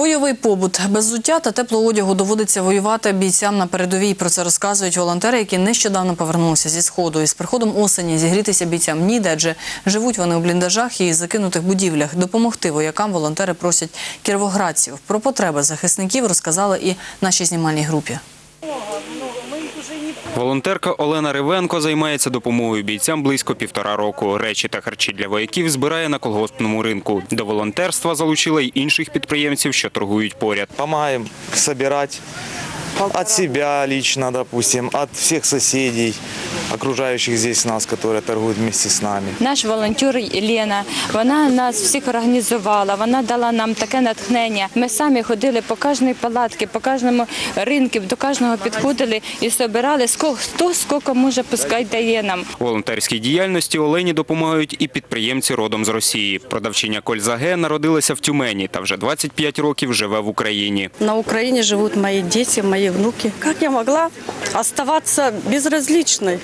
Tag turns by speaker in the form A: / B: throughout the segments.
A: Бойовий побут без взуття та теплого одягу доводиться воювати бійцям на передовій. Про це розказують волонтери, які нещодавно повернулися зі сходу. І з приходом осені зігрітися бійцям ніде, адже живуть вони у бліндажах і закинутих будівлях. Допомогти воякам волонтери просять кіровоградців. Про потреби захисників розказали і нашій знімальній групі.
B: Волонтерка Олена Ривенко займається допомогою бійцям близько півтора року. Речі та харчі для вояків збирає на колгоспному ринку. До волонтерства залучила й інших підприємців, що торгують поряд.
C: Помагаємо збирати від себе лично, от всех соседей, окружающих здесь нас, которые торгуют вместе с нами.
D: Наш волонтер Лена, вона нас всіх організувала, вона дала нам таке натхнення. Ми самі ходили по кожній палатці, по кожному ринку, до кожного підходили і збирали, ско- хто скільки може, пускай дає нам.
B: Волонтерській діяльності Олені допомагають і підприємці родом з Росії. Продавчиня Кользаге народилася в Тюмені та вже 25 років живе в Україні.
E: На Украине живут мои дети, мои внуки. Как я могла оставаться безразличной,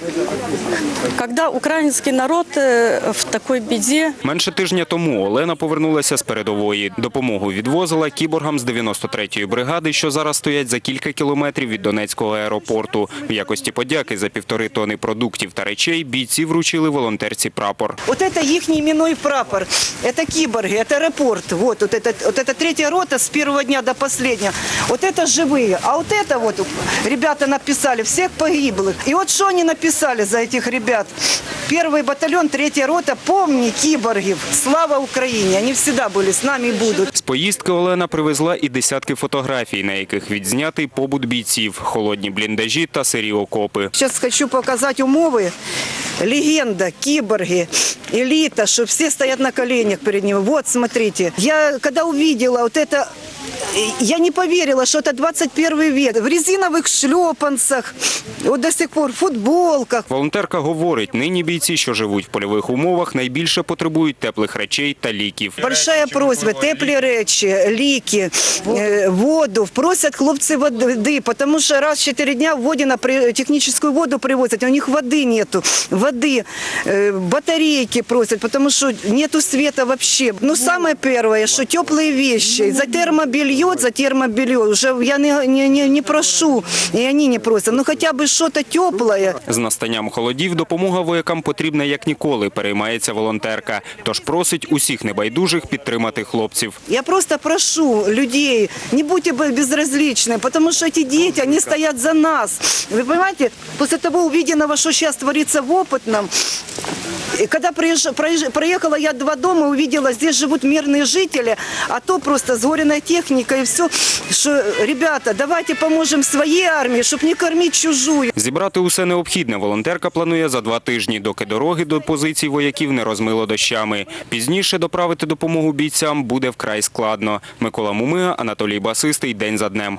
E: когда украинский народ э, в такой беде?
B: Менше тижня тому Олена повернулася з передової. Допомогу відвозила кіборгам з 93-ї бригади, що зараз стоять за кілька кілометрів від Донецького аеропорту. В якості подяки за півтори тони продуктів та речей бійці вручили волонтерці прапор.
F: Вот это их именной прапор, это киборги, это аэропорт. Вот, вот, это, вот это третья рота с первого дня до последнего. Вот это живые. А вот это вот ребята написали, всех погиблых. И вот что они написали за этих ребят? Первый батальон, третья рота, помни киборгов. Слава Украине. Они всегда были с нами и будут.
B: З поїздки Олена привезла і десятки фотографій, на яких відзнятий побут бійців, холодні бліндажі та сирі окопи.
F: Сейчас хочу показать умовы. Легенда, киборги, элита, что все стоят на коленях перед ним. Вот, смотрите. Я когда увидела вот это, э, я не поверила, что это 21 век. В резиновых шлепанцах, вот до сих пор в футболках.
B: Волонтерка говорить, нині бійці, що живуть в польових умовах, найбільше потребують теплих речей та ліків.
F: Большая просьба, теплі речі, ліки, е, воду. Просять хлопці води, тому що раз в 4 дня в воді на технічну воду привозять, у них води нету. Води, е, батарейки просять, тому що нету света вообще. Ну, саме перше, що теплі вещи. За термобелье, за термобелье. Уже я не, не, не, не прошу, і вони не просять. Ну, хоча б щось тепле.
B: З настанням холодів допомога воякам потрібна як ніколи, переймається волонтерка. Тож просить усіх небайдужих підтримати хлопців.
F: Я просто прошу людей, не будьте б- безразличны, потому что эти дети, они стоят за нас. Вы понимаете, после того увиденного, что сейчас творится в Опытном, и когда приезж- проезж- проехала я два дома, увидела, здесь живут мирные жители, а то просто сгоренная техника и все, что, ребята, давайте поможем своей армии, чтобы не кормить чужую.
B: Зібрати усе необхідне волонтерка планує за два тижні, доки дороги до позицій вояків не розмило дощами. Пізніше доправити допомогу бійцям буде вкрай складно. Микола Мумига, Анатолій Басистий. День за днем.